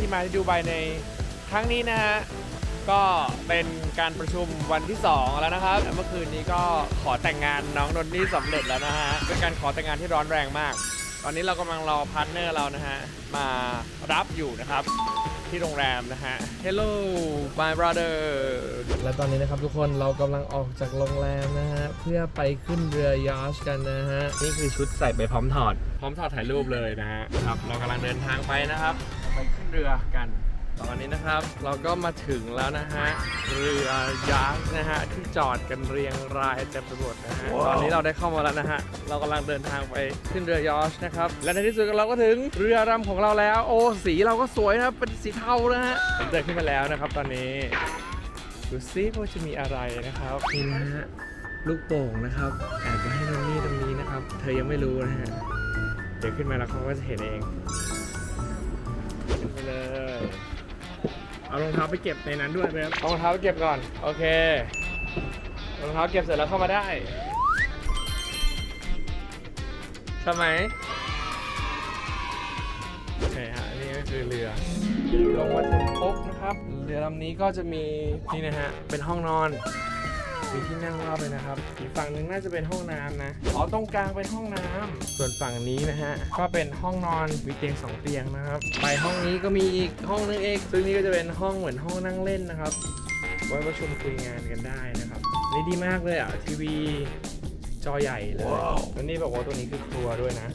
ที่มาที่ดูไบในครั้งนี้นะฮะก็เป็นการประชุมวันที่ 2 แล้วนะครับเมื่อคืนนี้ก็ขอแต่งงานน้องนนนี่สำเร็จแล้วนะฮะเป็นการขอแต่งงานที่ร้อนแรงมาก ตอนนี้เรากำลังรอพาร์ทเนอร์เรานะฮะมารับอยู่นะครับที่โรงแรมนะฮะ Hello my brother และตอนนี้นะครับทุกคนเรากำลังออกจากโรงแรมนะฮะ เพื่อไปขึ้นเรือยอชกันนะฮะ นี่คือชุดใส่ไปพร้อมถอด พร้อมถอดถ่ายรูปเลยนะฮะครับเรากำลังเดินทางไปนะครับ ไปขึ้นเรือกัน ตอนนี้นะครับเราก็มาถึงแล้วนะฮะ เรือยาชต์นะฮะ ที่จอดกันเรียงรายเต็มไปหมดนะฮะตอนนี้เราได้เข้ามาแล้วนะฮะ เรากำลังเดินทางไปขึ้นเรือยอชต์นะครับ และในที่สุดเราก็ถึงเรือรำของเราแล้ว โอ้สีเราก็สวยนะครับเป็นสีเทานะฮะผมเดินขึ้นมาแล้วนะครับตอนนี้ ดูซิว่าจะมีอะไรนะครับนี่นะฮะลูกโป่งนะครับแอบไว้ให้น้องนี่ตรงนี้นะครับ เธอยังไม่รู้นะฮะเดี๋ยวขึ้นมาแล้วเขาก็จะเห็นเองขึ้น ไปเลย เอารองเท้าไปเก็บในนั้นด้วยนะครับเอารองเท้าไปเก็บก่อน โอเครองเท้าเก็บเสร็จแล้วเข้ามาได้ใช่ไหมโอเคฮะนี่ก็คือเรือลงมาถึงปุ๊บนะครับ เรือลำนี้ก็จะมีนี่นะฮะ เป็นห้องนอน มีที่นั่งรอบเลยนะครับอีกฝั่งหนึงน่าจะเป็นห้องน้ำนะอ๋อตรงกลางเป็นห้องน้ำส่วนฝั่งนี้นะฮะก็เป็นห้องนอนมีเตียงสองเตียงนะครับไปห้องนี้ก็มีอีกห้องนึงเองซึ่งนี่ก็จะเป็นห้องเหมือนห้องนั่งเล่นนะครับไว้ประชุมคุยงานกันได้นะครับนี่ดีมากเลยอะทีวีจอใหญ่เลยแล้วนี่บอกว่าตัวนี้คือครัวด้วยนะ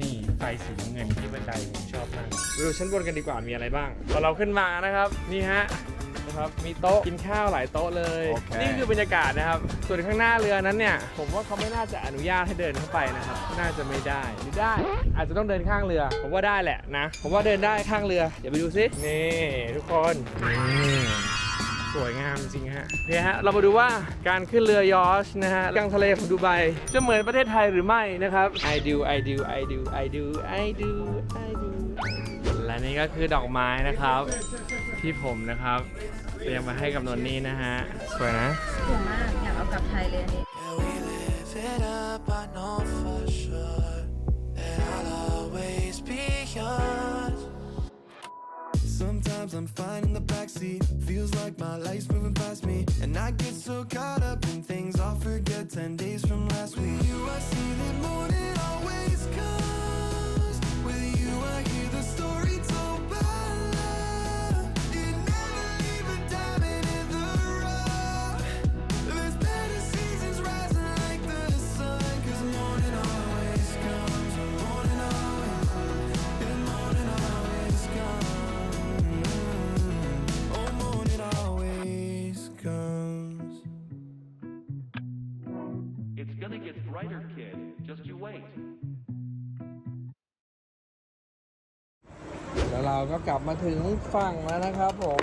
นี่ไฟสีน้ำเงินที่บันไดผมชอบมากไปดูชั้นบนกันดีกว่ามีอะไรบ้างพอเราขึ้นมานะครับ นี่ฮะนะ ครับ มีโต๊ะกินข้าวหลายโต๊ะเลย โอเค นี่คือบรรยากาศนะครับ ส่วนข้างหน้าเรือนั้นเนี่ย ผมว่าเขาไม่น่าจะอนุญาตให้เดินเข้าไปนะครับ น่าจะไม่ได้หรือได้ อาจจะต้องเดินข้างเรือ ผมว่าได้แหละนะ ผมว่าเดินได้ข้างเรือ เดี๋ยวไปดูซิ นี่ทุกคนนี่สวยงามจริงฮะโอเคฮะ เรามาดูว่าการขึ้นเรือยอชนะฮะกลางทะเลของดูไบจะเหมือนประเทศไทยหรือไม่นะครับ I do I do I do I do I do I do และนี่ก็คือดอกไม้นะครับ ที่ผมนะครับเตรียมมาให้กับนนนี่นะฮะ สวยนะ สวยมาก อยากเอากลับไทยเลยอันนี้ Yeah, we live it up, I know for sure that I'll always be yours. Sometimes I'm fine in the backseat. Feels like my life's moving past me. And I get so caught up in things I'll forget 10 days from last week. With you, I see the morning always comes. With you, I hear the story told แล้วเราก็กลับมาถึงฝั่งแล้วนะครับผม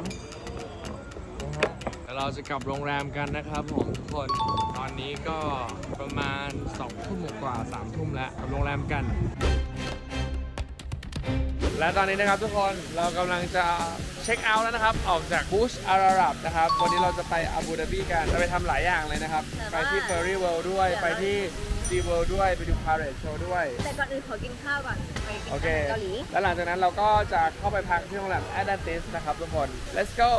นะฮะแล้วเราจะกลับโรงแรมกันนะครับผมทุกคน ตอนนี้ก็ประมาณ2ทุ่มกว่า3ทุ่มแล้วกลับโรงแรมกัน และตอนนี้นะครับทุกคนเรากำลังจะเช็คเอาท์แล้วนะครับ ออกจากบูชอารารับนะครับ วันนี้เราจะไปอาบูดาบีกัน จะไปทำหลายอย่างเลยนะครับ ไปที่เฟอร์รี่เวิลด์ด้วย ไปที่ ซีเวิลด์ด้วย ไปดูพาเรดโชว์ด้วย แต่ก่อนอื่นขอกินข้าวก่อนไปกินโอข้าวเคเกาหลีแล้วหลังจากนั้นเราก็จะเข้าไปพักที่โรงแรม Atlantis นะครับทุกคน let's go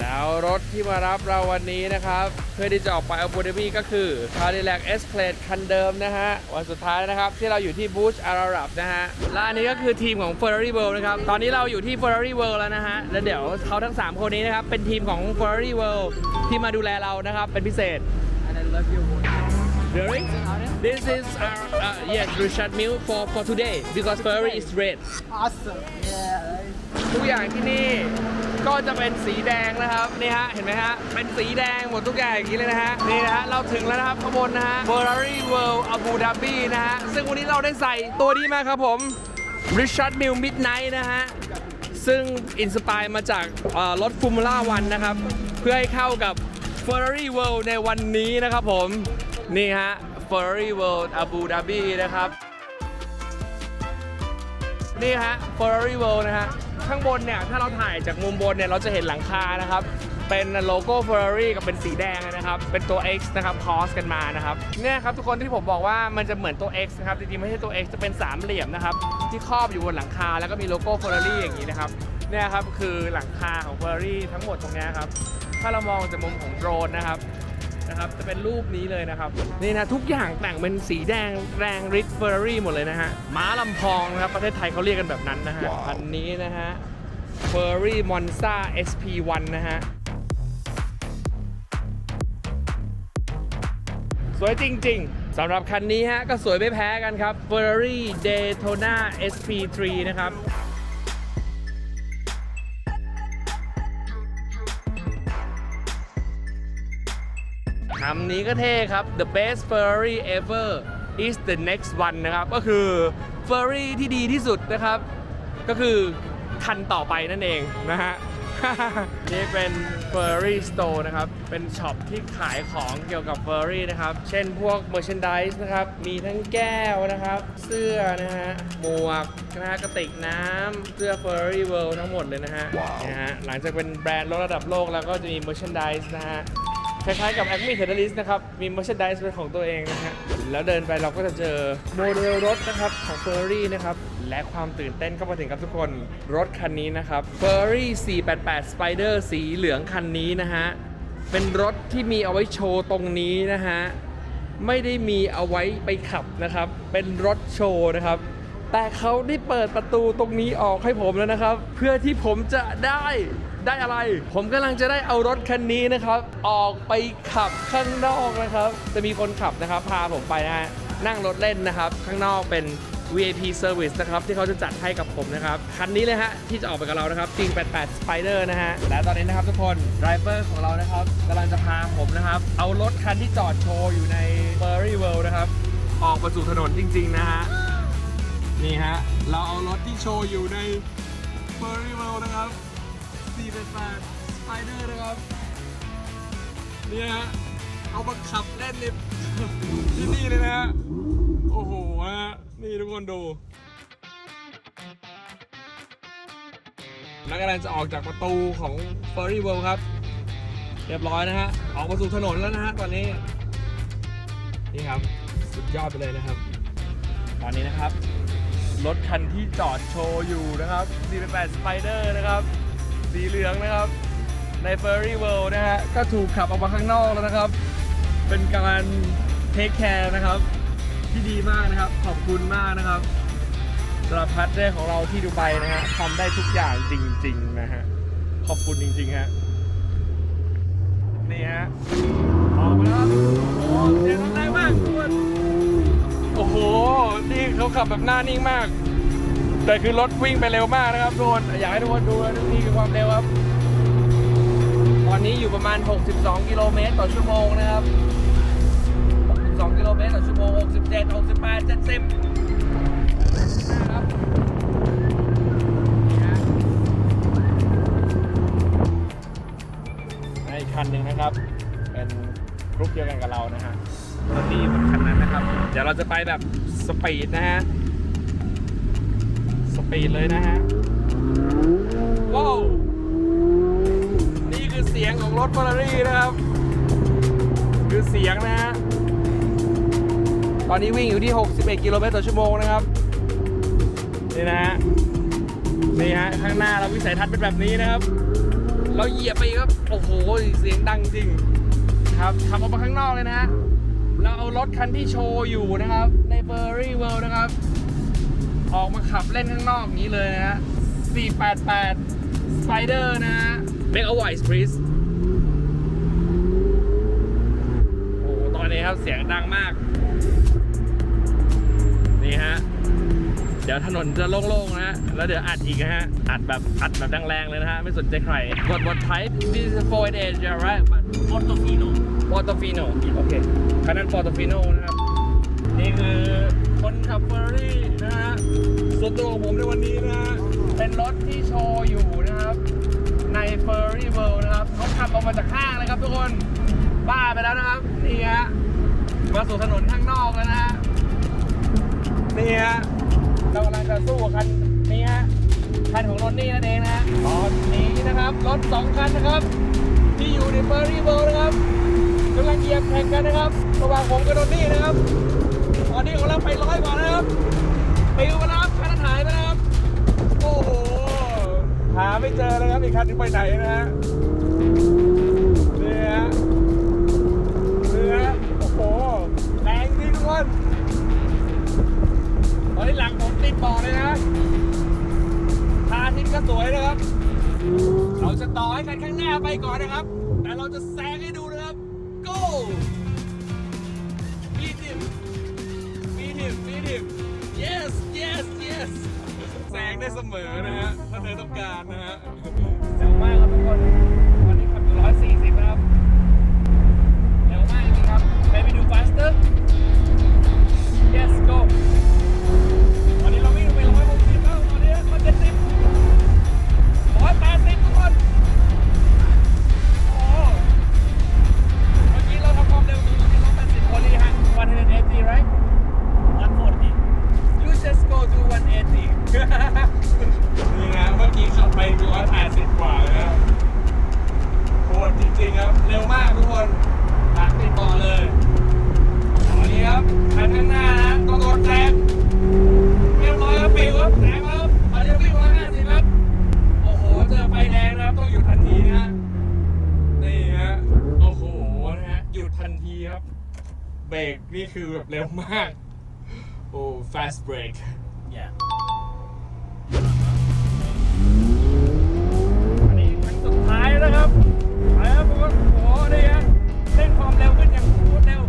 แล้วรถที่มารับเราวันนี้นะครับ เพื่อที่จะออกไปอาบูดาบีก็คือ Cadillac Escalade คันเดิมนะฮะ วันสุดท้ายนะครับ ที่เราอยู่ที่บูชอารารับนะฮะ และอันนี้ก็คือทีมของ Ferrari World นะครับ ตอนนี้เราอยู่ที่ Ferrari World แล้วนะฮะ แล้วเดี๋ยวเขาทั้ง 3 คนนี้นะครับ เป็นทีมของ Ferrari World ที่มาดูแลเรานะครับ เป็นพิเศษ Really? This is our uh, yes Richard Mill for for today because Ferrari is red. Awesome. Yeah. ทุกอย่างที่นี่ก็จะเป็นสีแดงนะครับนี่ฮะเห็นไหมฮะเป็นสีแดงหมดทุกอย่างอย่างนี้เลยนะฮะนี่นะฮะเราถึงแล้วนะครับข้างบนนะฮะ Ferrari World Abu Dhabi นะฮะซึ่งวันนี้เราได้ใส่ตัวนี้มาครับผม Richard Mille Midnight นะฮะซึ่งอินสปายมาจากเอ่อรถ Formula One นะครับ เพื่อให้เข้ากับ Ferrari World ในวันนี้นะครับผม นี่ฮะ Ferrari World Abu Dhabi นะครับ นี่ฮะ Ferrari World นะฮะ ข้างบนเนี่ย ถ้าเราถ่ายจากมุมบนเนี่ย เราจะเห็นหลังคานะครับ เป็นโลโก้ Ferrari กับเป็นสีแดงนะครับ เป็นตัว X นะครับคอสกันมานะครับ เนี่ยครับทุกคนที่ผมบอกว่ามันจะเหมือนตัว X นะครับ จริงๆ ไม่ใช่ตัว X จะเป็นสามเหลี่ยมนะครับ ที่ครอบอยู่บนหลังคา แล้วก็มีโลโก้ Ferrari อย่างนี้นะครับ เนี่ยครับคือหลังคาของ Ferrari ทั้งหมดตรงนี้ครับ ถ้าเรามองจากมุมของโดรนนะครับ นะครับ จะเป็นรูปนี้เลยนะครับ นี่นะทุกอย่างแต่งเป็นสีแดงแรงริดเฟอร์รี่หมดเลยนะฮะ ม้าลำพองนะครับ ประเทศไทยเขาเรียกกันแบบนั้นนะฮะ อันนี้นะฮะ Ferrari Monza SP1 นะฮะ สวยจริง ๆสำหรับคันนี้ฮะ ก็สวยไม่แพ้กันครับ Ferrari Daytona SP3 นะครับ คำนี้ก็เท่ครับ the best Ferrari ever is the next one นะครับ ก็คือ Ferrari ที่ดีที่สุดนะครับ ก็คือคันต่อไปนั่นเองนะฮะ นี่เป็น Furry Store นะครับ เป็นช็อปที่ขายของเกี่ยวกับ Furry นะครับ เช่นพวก merchandise นะครับ มีทั้งแก้วนะครับ เสื้อนะฮะ หมวกนะฮะกระติกน้ำ เสื้อ Furry World ทั้งหมดเลยนะฮะนะฮะ หลังจากเป็นแบรนด์ระดับโลกแล้วก็จะมี merchandise นะฮะ คล้ายๆกับ Acme t e r r i s t นะครับ มี merchandise เป็นของตัวเองนะฮะ แล้วเดินไปเราก็จะเจอโมเดลรถนะครับ ของ Ferrari นะครับ และความตื่นเต้นก็มาถึงครับทุกคน รถคันนี้นะครับ Ferrari 488 Spider สีเหลืองคันนี้นะฮะ เป็นรถที่มีเอาไว้โชว์ตรงนี้นะฮะ ไม่ได้มีเอาไว้ไปขับนะครับ เป็นรถโชว์นะครับ แต่เขาได้เปิดประตูตรงนี้ออกให้ผมแล้วนะครับ เพื่อที่ผมจะได้ ได้อะไร ผมกำลังจะได้เอารถคันนี้นะครับ ออกไปขับข้างนอกนะครับ จะมีคนขับนะครับ พาผมไปนะฮะนั่งรถเล่นนะครับ ข้างนอกเป็น VIP Service นะครับ ที่เขาจะจัดให้กับผมนะครับ คันนี้เลยฮะ ที่จะออกไปกับเรานะครับ488 Spider นะฮะ และตอนนี้นะครับทุกคนไดรเวอร์ของเรานะครับกำลังจะพาผมนะครับ เอารถคันที่จอดโชว์อยู่ใน Furry World นะครับ ออกมาสู่ถนนจริง ๆ นะฮะ นี่ฮะ เราเอารถที่โชว์อยู่ใน Furry World นะครับ 488 Spider นะครับ เนี่ฮะเอามาขับเล่นในที่นี่เลยนะฮะ โอ้โหฮะนี่ทุกคนดูแล้วกำลังจะออกจากประตูของ Furry World ครับ เรียบร้อยนะฮะ ออกมาสู่ถนนแล้วนะฮะตอนนี้ นี่ครับ สุดยอดไปเลยนะครับ ตอนนี้นะครับรถคันที่จอดโชว์อยู่นะครับ 48 Spider นะครับ สีเหลืองนะครับ ใน Furry World นะฮะก็ถูกขับออกมาข้างนอกแล้วนะครับ เป็นการเทคแคร์นะครับ ที่ดีมากนะครับ ขอบคุณมากนะครับสำหรับพาร์ทเนอร์ของเราที่ดูไบนะฮะทำได้ทุกอย่างจริง ๆ นะฮะ ขอบคุณจริง ๆ ฮะ นี่ฮะ ออกมาแล้วโอ้โหเสียงแรงมากทุกคนโอ้โห นี่เขาขับแบบหน้านิ่งมาก แต่คือรถวิ่งไปเร็วมากนะครับทุกคนอยากให้ทุกคนดูนะนี่คือความเร็วครับ ตอนนี้อยู่ประมาณ 62 กิโลเมตรต่อชั่วโมงนะครับ 62 กิโลเมตรต่อชั่วโมง 67 68 70นะครับนี่ฮะและอีกคันหนึ่งนะครับ เป็นกรุ๊ปเดียวกันกับเรานะฮะรถดีเหมือนคันนั้นนะครับ เดี๋ยวเราจะไปแบบสปีดนะฮะ สปีดเลยนะฮะ ว้าว นี่คือเสียงของรถฟ e ร์รี่นะครับ คือเสียงนะฮะ ตอนนี้วิ่งอยู่ที่ 61 กิโลเมตรต่อชั่วโมงนะครับ นี่นะฮะ นี่ฮะ ข้างหน้าเราวิสัยทัศน์เป็นแบบนี้นะครับ เราเหยียบไปอีกครับ โอ้โห เสียงดังจริง ครับขับออกมาข้างนอกเลยนะฮะ เราเอารถคันที่โชว์อยู่นะครับ ใน f u r r y World นะครับ ออกมาขับเล่นข้างนอกอย่างนี้เลยนะฮะ 488 Spider นะฮะ Make a voice please โอ้โหตอนนี้ครับเสียงดังมาก นี่ฮะ เดี๋ยวถนนจะโล่งๆนะฮะ แล้วเดี๋ยวอัดอีกนะฮะ อัดแบบอัดแบบแรงๆเลยนะฮะ ไม่สนใจใคร What what type this is a 488 yeah right but Portofino Portofino โอเคคันนั้น Portofino นะครับ นี่คือคนขับเฟอร์รี่นะฮะ ส่วนตัวของผมในวันนี้นะฮะเป็นรถที่โชว์อยู่นะครับ ใน f u r r y World นะครับเขาขับออกมาจากห้างเลยครับทุกคนบ้าไปแล้วนะครับ นี่ฮะมาสู่ถนนข้างนอกแล้วนะฮะนี่ฮะเรากำลังจะสู้กับคันนี้ฮะคันของรถนี่นั่นเองนะฮะตอนนี้นะครับรถสองคันนะครับ ที่อยู่ใน f u r r y World นะครับกำลังเหยียบแข่งกันนะครับระหว่างผมกับรถนี่นะครับ ตอนนี้ของเราไปร้อยกว่าแล้วครับปิวไปแล้วครับ ไม่เจอเลยครับอีกคันนึงไปไหนนะฮะนี่ฮะนี่ฮะโอ้โหแรงจริงทุกคนตอนนี้หลังผมติดบ่อเลยนะทาทิศก็สวยนะครับ เราจะต่อให้คันข้างหน้าไปก่อนนะครับ แต่เราจะแซงให้ดู ได้เสมอนะฮะ ถ้าเธอต้องการนะฮะเร็วมากครับทุกคน เบรกนี่คือแบบเร็วมาก โอ้ fast break Yeah. อันนี้มันสุดท้ายแล้วครับไปครับทุกคนโอ้โหนี่ฮะเร่งความเร็วขึ้นอย่างรวดเร็ว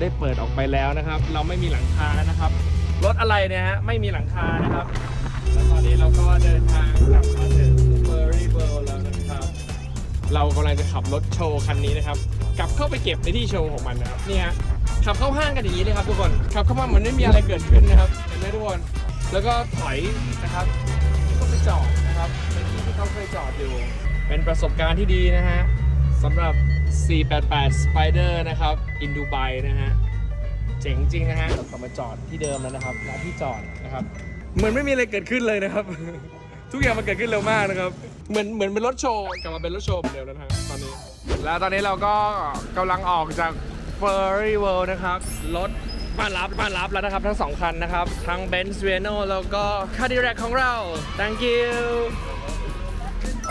ได้เปิดออกไปแล้วนะครับ เราไม่มีหลังคาแล้วนะครับ รถอะไรเนี่ยฮะไม่มีหลังคานะครับ แล้วตอนนี้เราก็เดินทางกลับมาถึง Furry World แล้วนะครับ เรากำลังจะขับรถโชว์คันนี้นะครับ กลับเข้าไปเก็บในที่โชว์ของมันนะครับนี่ฮะขับเข้าห้างกันอย่างนี้เลยครับทุกคนขับเข้ามาเหมือนไม่มีอะไรเกิดขึ้นนะครับเห็นไหมทุกคนแล้วก็ถอยนะครับก็ไปจอดนะครับเป็นที่ที่เขาเคยจอดอยู่ เป็นประสบการณ์ที่ดีนะฮะสำหรับ 488 Spider นะครับอินดูไบนะฮะ เจ๋งจริงนะฮะกลับมาจอดที่เดิมแล้วนะครับณที่จอดนะครับ เหมือนไม่มีอะไรเกิดขึ้นเลยนะครับ ทุกอย่างมันเกิดขึ้นเร็วมากนะครับ เหมือนเหมือนเป็นรถโชว์กลับมาเป็นรถโชว์เหมือนเดิมแล้วนะฮะตอนนี้ แล้วตอนนี้เราก็กำลังออกจาก Furry World นะครับ รถมารับมารับแล้วนะครับ ทั้งสองคันนะครับ ทั้ง Benz v e n o แล้วก็ Cadillac ของเรา thank you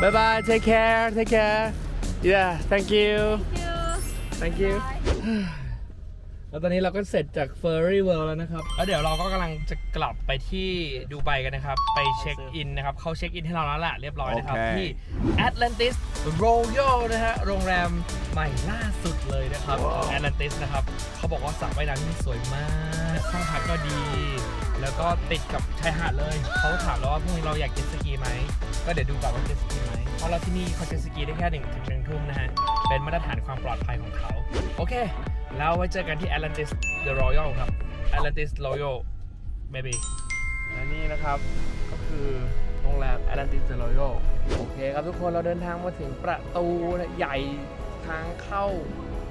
bye bye take care take care yeah thank you thank you แล้วตอนนี้เราก็เสร็จจาก Furry World แล้วนะครับ แล้วเดี๋ยวเราก็กำลังจะกลับไปที่ดูไบกันนะครับ ไปเช็คอินนะครับ เขาเช็คอินให้เราแล้วแหละเรียบร้อยนะครับโอเคที่ Atlantis Royal นะฮะ โรงแรมใหม่ล่าสุดเลยนะครับของ Atlantis นะครับ เขาบอกว่าสระว่ายน้ำที่นี่สวยมากห้องพักก็ดี แล้วก็ติดกับชายหาดเลย เขาถามเราว่าพรุ่งนี้เราอยากเจ็ตสกีไหม ก็เดี๋ยวดูก่อนว่าเจ็ตสกีไหม เพราะเราที่นี่เขาเจ็ตสกีได้แค่หนึ่งถึงหนึ่งทุ่มนะฮะ เป็นมาตรฐานความปลอดภัยของเขา โอเค แล้วไว้เจอกันที่ Atlantis The Royal ครับ Atlantis Royal maybe และนี่นะครับก็คือโรงแรม Atlantis The Royal โอเคครับทุกคนเราเดินทางมาถึงประตูใหญ่ทางเข้า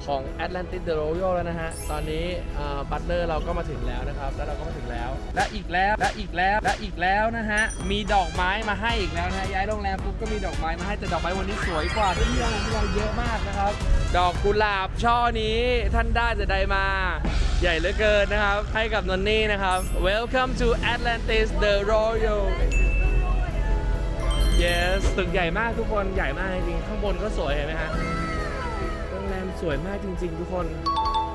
ของ Atlantis The Royal แล้วนะฮะ ตอนนี้บัตเลอร์เราก็มาถึงแล้วนะครับ แล้วเราก็มาถึงแล้ว และอีกแล้วและอีกแล้วและอีกแล้วนะฮะ มีดอกไม้มาให้อีกแล้วนะฮะย้ายโรงแรมปุ๊บก็มีดอกไม้มาให้แต่ดอกไม้วันนี้สวยกว่าที่โรงแรมที่เราเยอะมากนะครับ ดอกกุหลาบช่อนี้ท่านได้จะได้มา ใหญ่เหลือเกินนะครับ ให้กับนนนี่นะครับ Welcome to Atlantis the Royal Yes ตึกใหญ่มากทุกคนใหญ่มากจริงๆข้างบนก็สวยเห็นไหมฮะ สวยมากจริง ๆ ทุกคน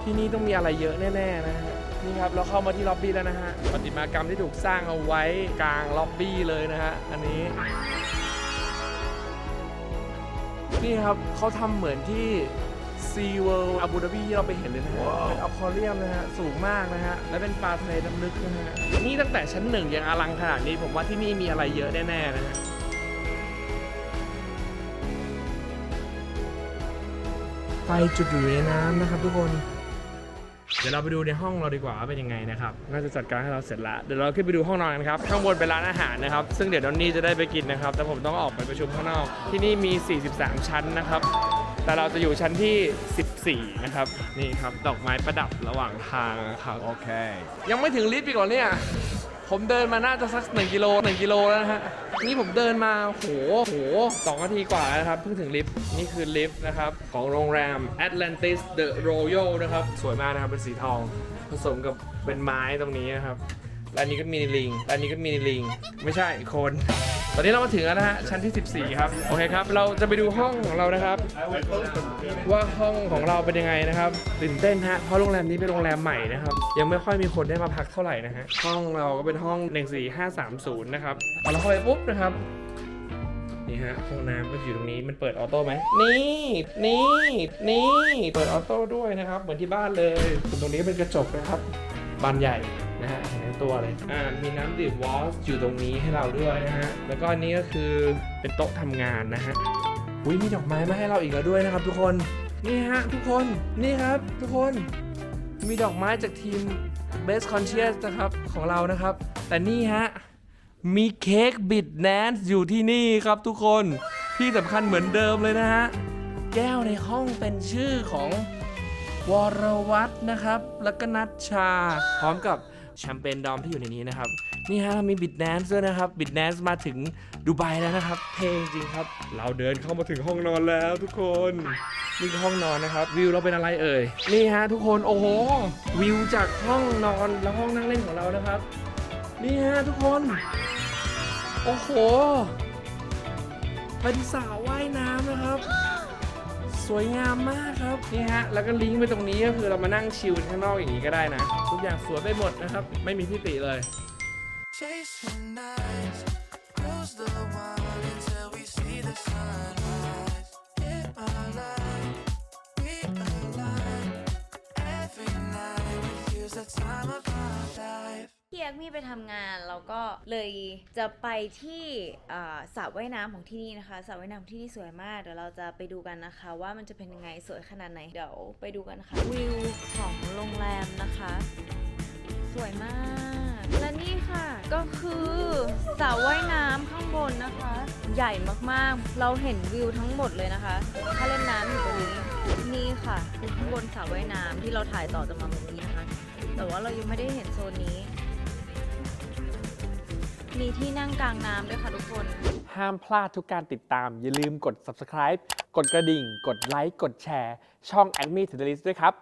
ที่นี่ต้องมีอะไรเยอะแน่ๆนะฮะนี่ครับเราเข้ามาที่ล็อบบี้แล้วนะฮะประติมากรรมที่ถูกสร้างเอาไว้กลางล็อบบี้เลยนะฮะอันนี้นี่ครับเขาทำเหมือนที่ Sea World อาบูดาบีที่เราไปเห็นเลยนะฮะเป็นอควาเรียมนะฮะสูงมากนะฮะและเป็นปลาทะเลน้ำลึกนะฮะนี่ตั้งแต่ชั้นหนึ่งยังอลังขนาดนี้ผมว่าที่นี่มีอะไรเยอะแน่ๆนะฮะ ไฟจุดอยู่ในน้ำนะครับ ทุกคน เดี๋ยวเราไปดูในห้องเราดีกว่าว่าเป็นยังไงนะครับ น่าจะจัดการให้เราเสร็จแล้วเดี๋ยวเราขึ้นไปดูห้องนอนกันครับ ข้างบนเป็นร้านอาหารนะครับ ซึ่งเดี๋ยวดอนนี่จะได้ไปกินนะครับ แต่ผมต้องออกไปประชุมข้างนอก ที่นี่มี 43 ชั้นนะครับ แต่เราจะอยู่ชั้นที่ 14 นะครับ นี่ครับ ดอกไม้ประดับระหว่างทางนะครับ โอเค ยังไม่ถึงลิฟต์อีกเหรอเนี่ย ผมเดินมาน่าจะสัก1กิโล1กิโลแล้วนะฮะ นี่ผมเดินมาโหโหสองนาทีกว่าแล้วนะครับ เพิ่งถึงลิฟต์ นี่คือลิฟต์นะครับ ของโรงแรม Atlantis The Royal นะครับ สวยมากนะครับ เป็นสีทอง ผสมกับเป็นไม้ตรงนี้นะครับ และอันนี้ก็มีลิงและอันนี้ก็มีลิง ไม่ใช่คน ตอนนี้เรามาถึงแล้วนะฮะชั้นที่ 14 ครับ โอเคครับ เราจะไปดูห้องของเรานะครับ ว่าห้องของเราเป็นยังไงนะครับตื่นเต้นฮะเพราะโรงแรมนี้เป็นโรงแรมใหม่นะครับ ยังไม่ค่อยมีคนได้มาพักเท่าไหร่นะฮะห้องเราก็เป็นห้อง 14530 นะครับพอเราเข้าไปปุ๊บนะครับนี่ฮะห้องน้ำก็อยู่ตรงนี้มันเปิดออโต้ไหมนี่นี่นี่เปิดออโต้ด้วยนะครับ เหมือนที่บ้านเลยส่วนตรงนี้ก็เป็นกระจกนะครับบานใหญ่ นะฮะเห็นตัวเลยอ่ามีน้ำดื่มวอสอยู่ตรงนี้ให้เราด้วยนะฮะแล้วก็อันนี้ก็คือเป็นโต๊ะทำงานนะฮะอุ้ยมีดอกไม้มาให้เราอีกแล้วด้วยนะครับ ทุกคนนี่ฮะทุกคนนี่ครับทุกคนมีดอกไม้จากทีม Best Conscious นะครับของเรานะครับ แต่นี่ฮะมีเค้กบิดแนนซ์อยู่ที่นี่ครับทุกคนที่สำคัญเหมือนเดิมเลยนะฮะแก้วในห้องเป็นชื่อของวรวัตนะครับ แล้วก็นัชชา พร้อมกับ แชมเปญดอมที่อยู่ในนี้นะครับ นี่ฮะมีบิดแนนซ์ด้วยนะครับบิดแนนซ์มาถึงดูไบแล้วนะครับเท่จริงครับ เราเดินเข้ามาถึงห้องนอนแล้วทุกคนนี่คือห้องนอนนะครับ วิวเราเป็นอะไรเอ่ยนี่ฮะทุกคนโอ้โหวิวจากห้องนอนและห้องนั่งเล่นของเรานะครับ นี่ฮะทุกคน โอ้โหเป็นสระว่ายน้ำนะครับ สวยงามมากครับนี่ฮะแล้วก็ลิงก์ไปตรงนี้ก็คือเรามานั่งชิลข้างนอกอย่างนี้ก็ได้นะ ทุกอย่างสวยไปหมดนะครับ ไม่มีที่ติเลย the time of พี่แอคมี่ไปทำงานแล้วก็เลยจะไปที่อ่าสระว่ายน้ำของที่นี่นะคะสระว่ายน้ำของที่นี่สวยมากเดี๋ยวเราจะไปดูกันนะคะ ว่ามันจะเป็นยังไงสวยขนาดไหนเดี๋ยวไปดูกันค่ะวิวของโรงแรมนะคะ สวยมาก และนี่ค่ะ ก็คือสระว่ายน้ำข้างบนนะคะ ใหญ่มากๆ เราเห็นวิวทั้งหมดเลยนะคะ ถ้าเล่นน้ำอยู่ตรงนี้ นี่ค่ะข้างบนสระว่ายน้ำที่เราถ่ายต่อจากมาเมื่อกี้นะคะ แต่ว่าเรายังไม่ได้เห็นโซนนี้ มีที่นั่งกลางน้ำด้วยค่ะทุกคน ห้ามพลาดทุกการติดตาม อย่าลืมกด subscribe กดกระดิ่ง กดไลค์ กดแชร์ ช่อง a d m i t e d List ด้วยครับ